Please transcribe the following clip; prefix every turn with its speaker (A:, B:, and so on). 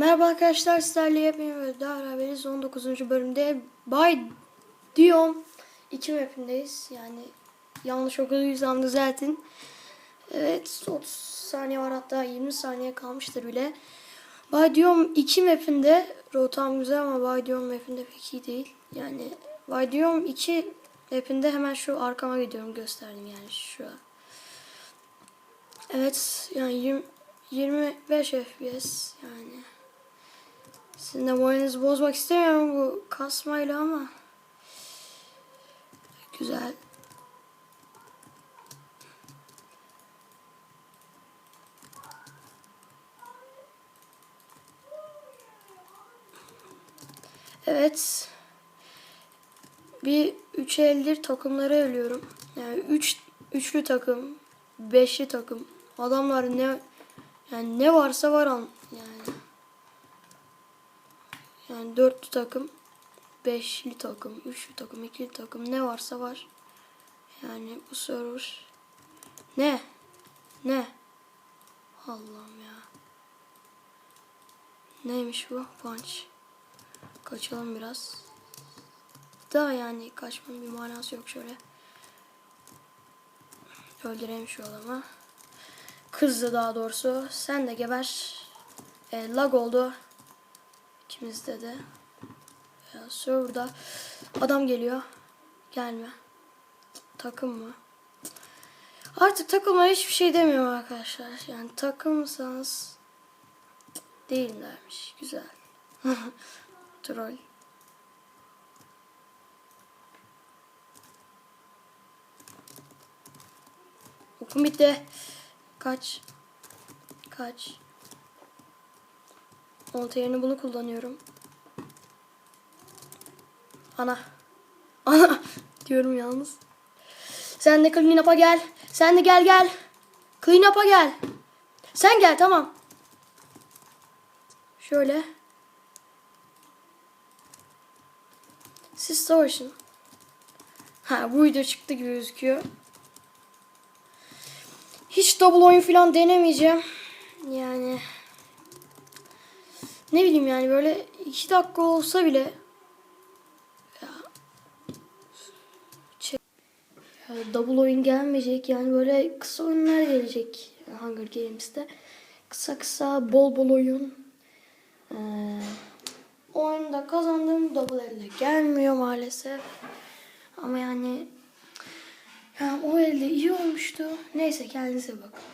A: Merhaba arkadaşlar sizlerle yepyeni ve daha beraberiz 19. bölümde Bay Dion 2 mapindeyiz. Yani yanlış okuduysam düzeltin. Evet 30 saniye var hatta 20 saniye kalmıştır bile. Bay Dion 2 mapinde rotam güzel ama Bay Dion mapinde pek iyi değil. Yani Bay Dion 2 mapinde hemen şu arkama gidiyorum gösterdim yani şu Evet yani 20, 25 FPS yani sizin de moralinizi bozmak istemiyorum bu kasmayla ama güzel. Evet. Bir üç eldir takımları ölüyorum. Yani üç, üçlü takım, beşli takım. Adamlar ne yani ne varsa var an. Yani dörtlü takım, beşli takım, üçlü takım, ikili takım ne varsa var. Yani bu server ne? Ne? Allah'ım ya. Neymiş bu? Punch. Kaçalım biraz. Daha yani kaçmanın bir manası yok şöyle. Öldüreyim şu adamı. Kızdı daha doğrusu. Sen de geber. E, lag oldu. İkimizde de. Ya serverda adam geliyor. Gelme. Takım mı? Artık takıma hiçbir şey demiyorum arkadaşlar. Yani takımsanız değillermiş. Güzel. Troll. Okum bitti. Kaç. Kaç. Olta yerine bunu kullanıyorum. Ana. Ana diyorum yalnız. Sen de clean up'a gel. Sen de gel gel. Clean up'a gel. Sen gel tamam. Şöyle. Siz savaşın. Ha bu video çıktı gibi gözüküyor. Hiç double oyun falan denemeyeceğim. Yani ne bileyim yani böyle iki dakika olsa bile şey- double oyun gelmeyecek yani böyle kısa oyunlar gelecek Hunger Games'te. Kısa kısa bol bol oyun. Ee, oyunda kazandığım double elde gelmiyor maalesef. Ama yani yani o elde iyi olmuştu. Neyse kendinize bakın.